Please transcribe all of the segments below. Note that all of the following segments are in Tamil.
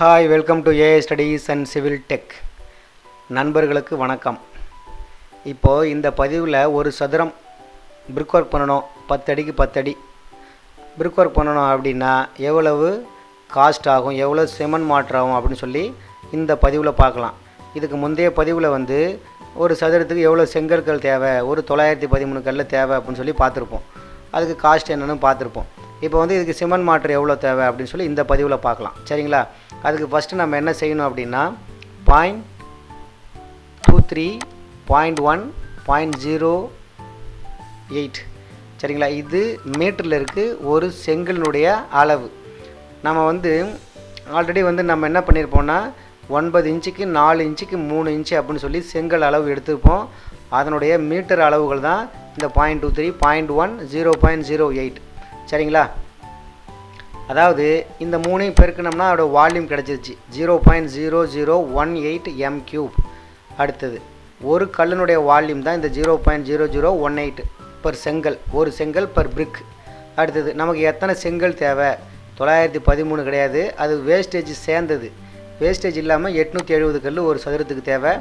Hi welcome to AI studies and civil tech நண்பர்களுக்கு வணக்கம். இப்போது இந்த பதிவில் ஒரு சதுரம் பிரிக் ஒர்க் பண்ணணும். பத்தடிக்கு பத்தடி ப்ரிக் பிரிக் ஒர்க் பண்ணணும் அப்படின்னா எவ்வளவு காஸ்ட் ஆகும்? எவ்வளோ சிமெண்ட் மாற்றம் ஆகும் அப்படின்னு சொல்லி இந்த பதிவில் பார்க்கலாம். இதுக்கு முந்தைய பதிவில் வந்து ஒரு சதுரத்துக்கு எவ்வளோ செங்கற்கள் தேவை? ஒரு தொள்ளாயிரத்தி பதிமூணு கல்லில் தேவை அப்படின்னு சொல்லி பார்த்துருப்போம். அதுக்கு காஸ்ட் என்னென்னு பார்த்துருப்போம். இப்போ வந்து இதுக்கு சிமெண்ட் மாற்று எவ்வளோ தேவை அப்படின்னு சொல்லி இந்த பதிவில் பார்க்கலாம். சரிங்களா? அதுக்கு ஃபஸ்ட்டு நம்ம என்ன செய்யணும் அப்படின்னா point two three point one point zero eight சரிங்களா? இது மீட்டரில் இருக்குது ஒரு செங்கலினுடைய அளவு. நம்ம வந்து ஆல்ரெடி வந்து நம்ம என்ன பண்ணியிருப்போம்னா ஒன்பது இன்ச்சுக்கு நாலு இன்ச்சுக்கு மூணு இன்ச்சு அப்படின்னு சொல்லி செங்கல் அளவு எடுத்துருப்போம். அதனுடைய மீட்டர் அளவுகள் தான் இந்த point two three point one zero point zero eight சரிங்களா? அதாவது இந்த மூணையும் பெருக்கணும்னா அதோட வால்யூம் கிடச்சிருச்சு. Zero point zero zero one eight m cube அடுத்தது ஒரு கல்லினுடைய வால்யூம் தான் இந்த zero point zero zero one eight per செங்கல். ஒரு செங்கல் பர் பிரிக் அடுத்தது நமக்கு எத்தனை செங்கல் தேவை? தொள்ளாயிரத்தி பதிமூணு கிடையாது. அது வேஸ்டேஜ் சேர்ந்தது. வேஸ்டேஜ் இல்லாமல் எட்நூற்றி எழுபது கல் ஒரு சதுரத்துக்கு தேவை.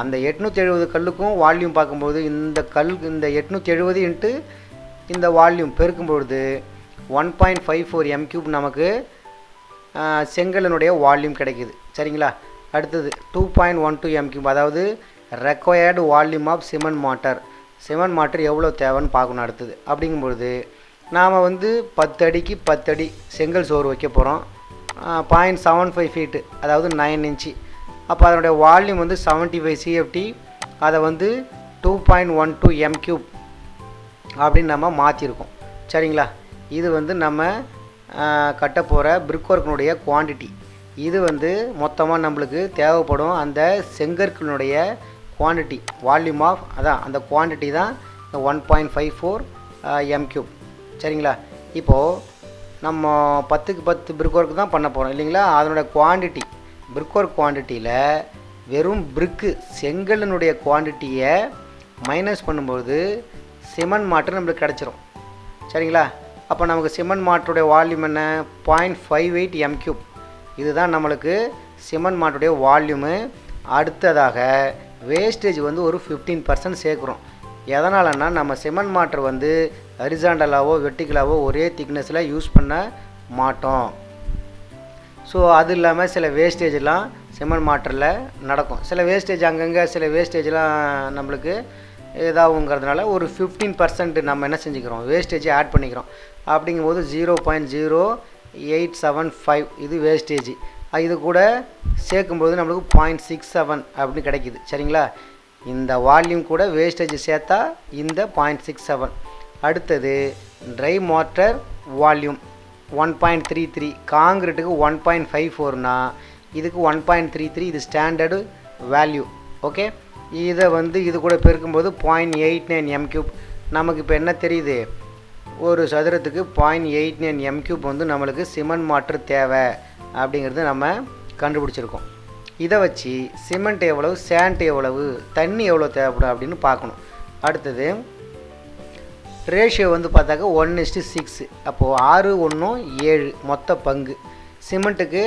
அந்த எட்நூற்றி எழுபது கல்லுக்கும் வால்யூம் பார்க்கும்போது இந்த கல் இந்த எட்நூற்றி எழுபது இன்ட்டு இந்த வால்யூம் பெருக்கும் பொழுது one point five four m cube நமக்கு செங்கலினுடைய வால்யூம் கிடைக்கிது. சரிங்களா? அடுத்தது two point one two m cube அதாவது required volume of cement mortar cement mortar எவ்வளோ தேவைன்னு பார்க்கணும் அடுத்தது. அப்படிங்கும்பொழுது நாம் வந்து பத்து அடிக்கு பத்து அடி செங்கல் சோறு வைக்க போகிறோம் பாயிண்ட் செவன் ஃபைவ் ஃபீட்டு அதாவது நைன் இன்ச்சு அப்போ அதனுடைய வால்யூம் வந்து செவன்ட்டி ஃபைவ் சிஎஃப்டி அதை வந்து two point one two m cube அப்படின்னு நம்ம மாற்றிருக்கோம் சரிங்களா? இது வந்து நம்ம கட்ட போகிற பிரிக் ஒர்க்கினுடைய குவான்டிட்டி இது வந்து மொத்தமாக நம்மளுக்கு தேவைப்படும் அந்த செங்கற்களினுடைய குவான்டிட்டி வால்யூம் ஆஃப் அதான் அந்த குவான்டிட்டி தான் இந்த one point five four m cube சரிங்களா? இப்போது நம்ம பத்துக்கு பத்து பிரிக் ஒர்க் தான் பண்ண போகிறோம் இல்லைங்களா? அதனுடைய குவான்டிட்டி பிரிக்கோர் குவான்டிட்டியில் வெறும் பிரிக்கு செங்கலினுடைய குவான்டிட்டியை மைனஸ் பண்ணும்போது சிமெண்ட் மாற்று நம்மளுக்கு கிடச்சிரும். சரிங்களா? அப்போ நமக்கு சிமெண்ட் மாட்டுடைய வால்யூம் என்ன? Point five eight m cube இதுதான் நம்மளுக்கு சிமெண்ட் மாட்டுடைய வால்யூமு அடுத்ததாக வேஸ்டேஜ் வந்து ஒரு ஃபிஃப்டீன் பர்சன்ட் சேர்க்குறோம். எதனாலன்னா நம்ம சிமெண்ட் மாட்டர் வந்து ஹரிசாண்டலாவோ வெட்டிக்கலாவோ ஒரே திக்னஸில் யூஸ் பண்ண மாட்டோம். ஸோ அது இல்லாமல் சில வேஸ்டேஜெலாம் சிமெண்ட் மாட்டரில் நடக்கும். சில வேஸ்டேஜ் அங்கங்கே சில வேஸ்டேஜ்லாம் நம்மளுக்கு இதாகுங்கிறதுனால ஒரு ஃபிஃப்டீன் பர்சன்ட் நம்ம என்ன செஞ்சுக்கிறோம்? வேஸ்டேஜை ஆட் பண்ணிக்கிறோம். அப்படிங்கும்போது zero point zero eight seven five இது வேஸ்டேஜ் இது கூட சேர்க்கும்போது நம்மளுக்கு பாயிண்ட் சிக்ஸ் செவன் அப்படின்னு கிடைக்கிது. சரிங்களா? இந்த வால்யூம் கூட வேஸ்டேஜ் சேர்த்தா இந்த பாயிண்ட் சிக்ஸ் செவன் அடுத்தது dry mortar volume one point three three காங்கிரீட்டுக்கு one point five ஃபோர்னா இதுக்கு ஒன் பாயிண்ட் த்ரீ த்ரீ இது ஸ்டாண்டர்டு வேல்யூ ஓகே இதை வந்து இது கூட பெருக்கும்போது point eight nine m cube நமக்கு இப்போ என்ன தெரியுது? ஒரு சதுரத்துக்கு point eight nine m cube வந்து நம்மளுக்கு சிமெண்ட் மாற்று தேவை அப்படிங்கிறது நம்ம கண்டுபிடிச்சிருக்கோம். இதை வச்சு சிமெண்ட் எவ்வளவு சேண்ட் எவ்வளவு தண்ணி எவ்வளோ தேவைப்படும் அப்படின்னு பார்க்கணும். அடுத்தது ரேஷியோ வந்து பார்த்தாக்கா ஒன் இஸ்ட்டு சிக்ஸு அப்போது ஆறு ஒன்றும் ஏழு மொத்த பங்கு. சிமெண்ட்டுக்கு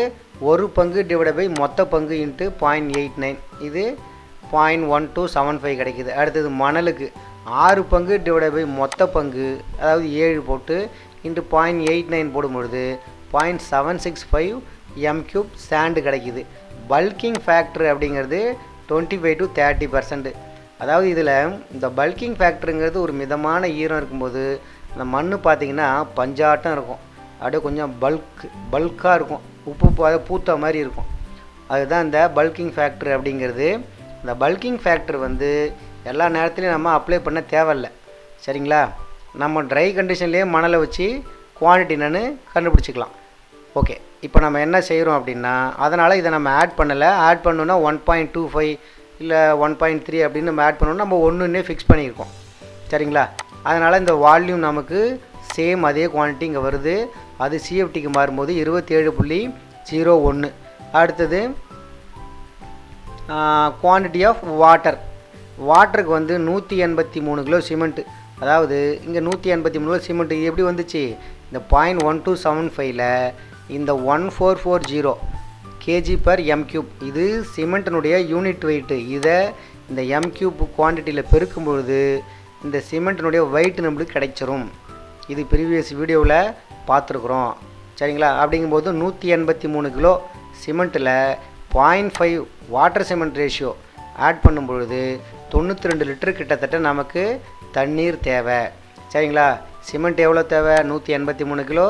ஒரு பங்கு டிவைட் பை மொத்த பங்கு இன்ட்டு பாயிண்ட் எயிட் நைன் இது point one two seven five கிடைக்கிது. அடுத்தது மணலுக்கு ஆறு பங்கு டிவைட் பை மொத்த பங்கு அதாவது ஏழு போட்டு into point eight nine போடும்பொழுது point seven six five m cube sand கிடைக்கிது. பல்கிங் ஃபேக்ட்ரு அப்படிங்கிறது twenty five to thirty percent அதாவது இதில் இந்த பல்கிங் ஃபேக்ட்ருங்கிறது ஒரு மிதமான ஈரம் இருக்கும்போது இந்த மண் பார்த்திங்கன்னா பஞ்சாட்டம் இருக்கும். அப்படியே கொஞ்சம் பல்க் பல்காக இருக்கும். உப்பு அதை பூத்த மாதிரி இருக்கும். அதுதான் இந்த பல்கிங் ஃபேக்ட்ரு அப்படிங்கிறது. இந்த பல்கிங் ஃபேக்டர் வந்து எல்லா நேரத்துலையும் நம்ம அப்ளை பண்ண தேவையில்ல. சரிங்களா? நம்ம ட்ரை கண்டிஷன்லேயே மணலை வச்சு குவான்டிட்டி என்னன்னு கண்டுபிடிச்சிக்கலாம். ஓகே இப்போ நம்ம என்ன செய்கிறோம் அப்படின்னா அதனால் இதை நம்ம ஆட் பண்ணலை. ஆட் பண்ணோன்னா ஒன் பாயிண்ட் டூ ஃபைவ் இல்லை ஒன் பாயிண்ட் த்ரீ அப்படின்னு நம்ம ஆட் பண்ணோம்னா நம்ம ஒன்றுன்னே ஃபிக்ஸ் பண்ணியிருக்கோம். சரிங்களா? அதனால் இந்த வால்யூம் நமக்கு சேம் அதே குவான்டிட்டி இங்கே வருது. அது சிஎஃப்டிக்கு மாறும்போது இருபத்தேழு புள்ளி ஜீரோ ஒன்று அடுத்தது குவான்டிட்டி ஆஃப் வாட்டர் வாட்டருக்கு வந்து நூற்றி எண்பத்தி மூணு கிலோ சிமெண்ட்டு அதாவது இங்கே நூற்றி எண்பத்தி மூணு கிலோ சிமெண்ட்டு எப்படி வந்துச்சு? இந்த பாயிண்ட் ஒன் டூ செவன் ஃபைவ்ல இந்த one four four zero KG per m cube இது சிமெண்ட்டினுடைய யூனிட் வெயிட்டு இதை இந்த எம் கியூப் குவான்டிட்டியில் பெருக்கும் பொழுது இந்த சிமெண்ட்டினுடைய வெயிட் நம்மளுக்கு கிடைச்சிரும். இது ப்ரீவியஸ் வீடியோவில் பார்த்துருக்குறோம். சரிங்களா? அப்படிங்கும்போது நூற்றி எண்பத்தி மூணு kilo சிமெண்ட்டில் point five water cement ratio add பண்ணும் பொழுது தொண்ணூற்றி ரெண்டு லிட்டர் கிட்டத்தட்ட நமக்கு தண்ணீர் தேவை. சரிங்களா? சிமெண்ட் எவ்வளோ தேவை? நூற்றி எண்பத்தி மூணு கிலோ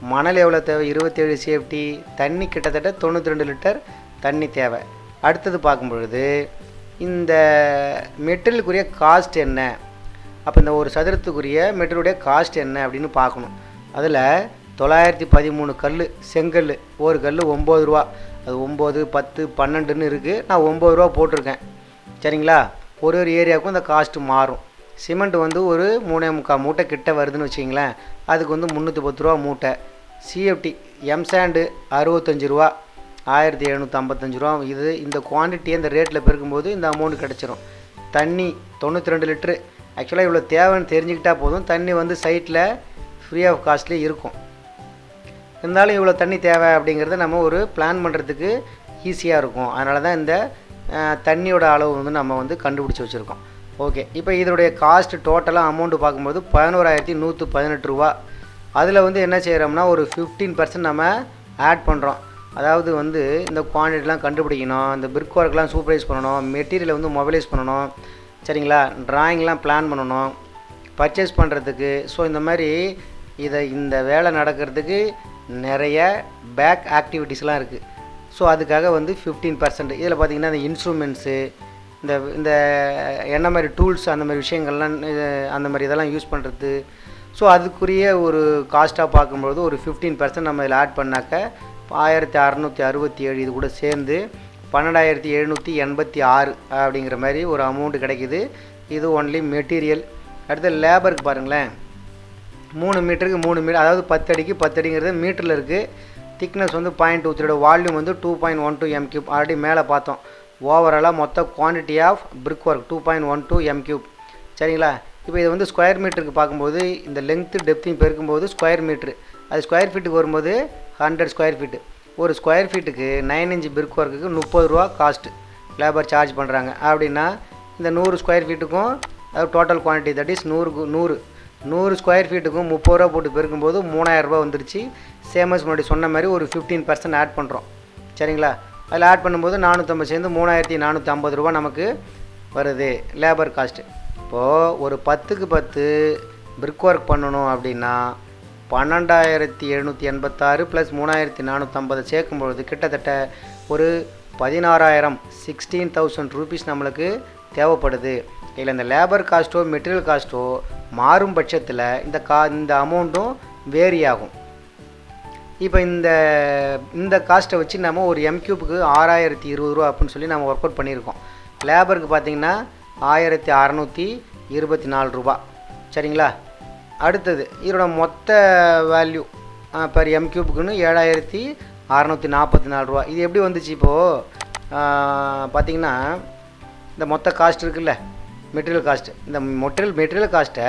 மணல் எவ்வளோ தேவை? இருபத்தேழு சேஃப்டி. தண்ணி கிட்டத்தட்ட தொண்ணூற்றி ரெண்டு லிட்டர் தண்ணி தேவை. அடுத்தது பார்க்கும் பொழுது இந்த மெட்டீரியலுக்குரிய காஸ்ட் என்ன? அப்போ இந்த ஒரு சதுரத்துக்குரிய மெட்டீரியலுடைய காஸ்ட் என்ன அப்படின்னு பார்க்கணும். அதில் தொள்ளாயிரத்தி பதிமூணு கல் செங்கல் ஒரு கல் ஒம்பது ரூபா. அது ஒம்பது பத்து பன்னெண்டுன்னு இருக்குது நான் ஒம்பது ரூபா போட்டிருக்கேன். சரிங்களா? ஒரு ஒரு ஏரியாவுக்கும் இந்த காஸ்ட்டு மாறும். சிமெண்ட் வந்து ஒரு மூணே முக்கால் மூட்டை கிட்ட வருதுன்னு வச்சிங்களேன் அதுக்கு வந்து முந்நூற்றி பத்து ரூபா மூட்டை. சிஎஃப்டி எம்சாண்டு அறுபத்தஞ்சு ரூபா ஆயிரத்தி எழுநூற்றி ஐம்பத்தஞ்சு ரூபா. இது இந்த குவான்டிட்டி அந்த ரேட்டில் பெருக்கும்போது இந்த அமௌண்ட் கிடச்சிரும். தண்ணி தொண்ணூற்றி ரெண்டு லிட்ரு ஆக்சுவலாக இவ்வளோ தேவைன்னு தெரிஞ்சுக்கிட்டா போதும். தண்ணி வந்து சைட்டில் ஃப்ரீ ஆஃப் காஸ்ட்லேயே இருக்கும். இருந்தாலும் இவ்வளோ தண்ணி தேவை அப்படிங்கிறத நம்ம ஒரு பிளான் பண்ணுறதுக்கு ஈஸியாக இருக்கும். அதனால தான் இந்த தண்ணியோட அளவு வந்து நம்ம வந்து கண்டுபிடிச்சி வச்சுருக்கோம். ஓகே. இப்போ இதனுடைய காஸ்ட் டோட்டலாக அமௌண்ட்டு பார்க்கும்போது பதினோராயிரத்தி நூற்று பதினெட்டு ரூபா. அதில் வந்து என்ன செய்கிறோம்னா ஒரு ஃபிஃப்டீன் பர்சன்ட் நம்ம ஆட் பண்ணுறோம் அதாவது வந்து இந்த குவான்டிட்டிலாம் கண்டுபிடிக்கணும் இந்த பிரிக் ஒர்க்லாம் சூப்பரைஸ் பண்ணணும் மெட்டீரியலை வந்து மொபைலைஸ் பண்ணணும் சரிங்களா? ட்ராயிங்லாம் பிளான் பண்ணணும் பர்ச்சேஸ் பண்ணுறதுக்கு ஸோ இந்த மாதிரி இதை இந்த வேலை நடக்கிறதுக்கு நிறைய பேக் ஆக்டிவிட்டீஸ்லாம் இருக்குது ஸோ அதுக்காக வந்து ஃபிஃப்டீன் பர்சன்ட் இதில் பார்த்தீங்கன்னா இந்த இன்ஸ்ட்ருமெண்ட்ஸு இந்த இந்த என்ன மாதிரி டூல்ஸ் அந்த மாதிரி விஷயங்கள்லாம் அந்த மாதிரி இதெல்லாம் யூஸ் பண்ணுறது ஸோ அதுக்குரிய ஒரு காஸ்ட்டாக பார்க்கும்பொழுது ஒரு ஃபிஃப்டீன் பர்சன்ட் நம்ம இதில் ஆட் பண்ணாக்க ஆயிரத்தி அறநூற்றி அறுபத்தி ஏழு இது கூட சேர்ந்து பன்னெண்டாயிரத்தி எழுநூற்றி எண்பத்தி ஆறு அப்படிங்கிற மாதிரி ஒரு அமௌண்ட் கிடைக்குது. இது ஒன்லி மெட்டீரியல் அடுத்து லேபருக்கு பாருங்களேன். மூணு மீட்டருக்கு மூணு மீட்டர் அதாவது பத்து அடிக்கு பத்து அடிங்கிறது மீட்டரில் இருக்குது திக்னஸ் வந்து பாயிண்ட் டூ த்ரீட வால்யூம் வந்து two point one two m cube already மேலே பார்த்தோம். ஓவராலாக மொத்த quantity of brick work two point one two m cube சரிங்களா? இப்போ இது வந்து ஸ்கொயர் மீட்டருக்கு பார்க்கும்போது இந்த லென்த்து டெப்த்தையும் பெருக்கும்போது ஸ்கொயர் மீட்ரு அது ஸ்கொயர் ஃபீட்டுக்கு வரும்போது ஹண்ட்ரட் ஸ்கொயர் ஃபீட்டு ஒரு ஸ்கொயர் ஃபீட்டுக்கு நைன் இன்ச் பிரிக் ஒர்க்குக்கு முப்பது ரூபா காஸ்ட்டு லேபர் சார்ஜ் பண்ணுறாங்க அப்படின்னா இந்த நூறு ஸ்கொயர் ஃபீட்டுக்கும் அது டோட்டல் குவான்டிட்டி தட் இஸ் நூறுக்கு நூறு நூறு. ஸ்கொயர் ஃபீட்டுக்கும் முப்பது ரூபா போட்டு பெருக்கும்போது மூணாயிரம் வந்துருச்சு. சேமஸ் முன்னாடி சொன்ன மாதிரி ஒரு ஃபிஃப்டீன் பர்சன்ட் ஆட் பண்ணுறோம் சரிங்களா? அதில் ஆட் பண்ணும்போது நானூற்றம்பது சேர்ந்து மூணாயிரத்தி நானூற்றி ஐம்பது ரூபா நமக்கு வருது லேபர் காஸ்ட்டு இப்போது ஒரு பத்துக்கு பத்து பிரிக் ஒர்க் பண்ணணும் அப்படின்னா பன்னெண்டாயிரத்தி எழுநூற்றி எண்பத்தாறு ப்ளஸ் மூணாயிரத்தி நானூற்றம்பது சேர்க்கும் பொழுது கிட்டத்தட்ட ஒரு பதினாறாயிரம் சிக்ஸ்டீன் தௌசண்ட் ருபீஸ் நம்மளுக்கு தேவைப்படுது. இதில் இந்த லேபர் காஸ்ட்டோ மெட்டீரியல் காஸ்ட்டோ மாறும் பட்சத்தில் இந்த கா இந்த அமௌண்ட்டும் வேரி ஆகும். இப்போ இந்த இந்த காஸ்ட்டை வச்சு நம்ம ஒரு எம் கியூப்புக்கு ஆறாயிரத்தி இருபது ரூபா அப்படின்னு சொல்லி நம்ம ஒர்க் அவுட் பண்ணியிருக்கோம் லேபருக்கு பார்த்தீங்கன்னா ஆயிரத்தி அறநூற்றி இருபத்தி நாலு ரூபா. சரிங்களா? அடுத்தது இதோட மொத்த வேல்யூ பர் எம் கியூப்புக்குன்னு ஏழாயிரத்தி அறநூற்றி நாற்பத்தி நாலு ரூபா. இது எப்படி வந்துச்சு இப்போது பார்த்தீங்கன்னா இந்த மொத்த காஸ்ட் இருக்குல்ல மெட்டீரியல் காஸ்ட்டு இந்த மொட்டீரியல் மெட்டீரியல் காஸ்ட்டை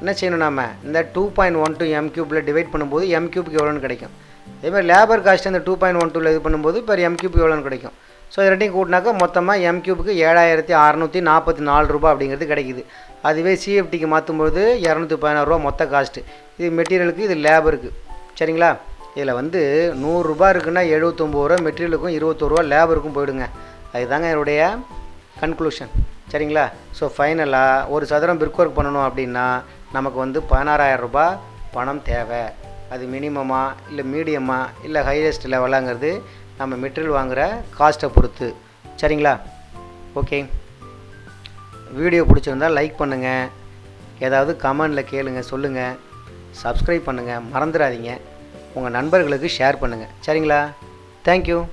என்ன செய்யணும் நம்ம இந்த two point one two m கியூப்பில் divide பண்ணும்போது எம் கியூப்க்கு எவ்வளோன்னு கிடைக்கும். இதேமாதிரி லேபர் காஸ்ட் இந்த டூ பாயிண்ட் ஒன் டூவில் இது பண்ணும்போது இப்போ எம் கியூப்க்கு எவ்வளோன்னு கிடைக்கும். ஸோ இது ரெண்டையும் கூட்டினாக்கா மொத்தமாக எம் கியூபுக்கு ஏழாயிரத்தி அறநூற்றி நாற்பத்தி நாலு ரூபா அப்படிங்கிறது கிடைக்குது. அதுவே சிஎஃப்டிக்கு மாற்றும்போது இரநூத்தி பதினாறு ரூபா மொத்த காஸ்ட்டு இது மெட்டீரியலுக்கு இது லேபருக்கு சரிங்களா? இதில் வந்து நூறுரூபா இருக்குன்னா எழுபத்தொம்போது ரூபா மெட்டீரியலுக்கும் இருபத்தோருவா லேபருக்கும் போயிடுங்க. அதுதாங்க என்னுடைய கன்க்ளூஷன் சரிங்களா? ஸோ ஃபைனலாக ஒரு சதுரம் பிரிக் ஒர்க் பண்ணணும் அப்படின்னா நமக்கு வந்து பதினாறாயிரம் ரூபாய் பணம் தேவை. அது மினிமமா இல்லை மீடியமாக இல்லை ஹையஸ்ட் லெவலாங்கிறது நம்ம மெட்டீரியல் வாங்குகிற காஸ்ட்டை பொறுத்து. சரிங்களா? ஓகே வீடியோ பிடிச்சிருந்தா லைக் பண்ணுங்கள் ஏதாவது கமெண்டில் கேளுங்கள் சொல்லுங்கள் சப்ஸ்கிரைப் பண்ணுங்கள் மறந்துடாதீங்க. உங்கள் நண்பர்களுக்கு ஷேர் பண்ணுங்கள் சரிங்களா? தேங்க்யூ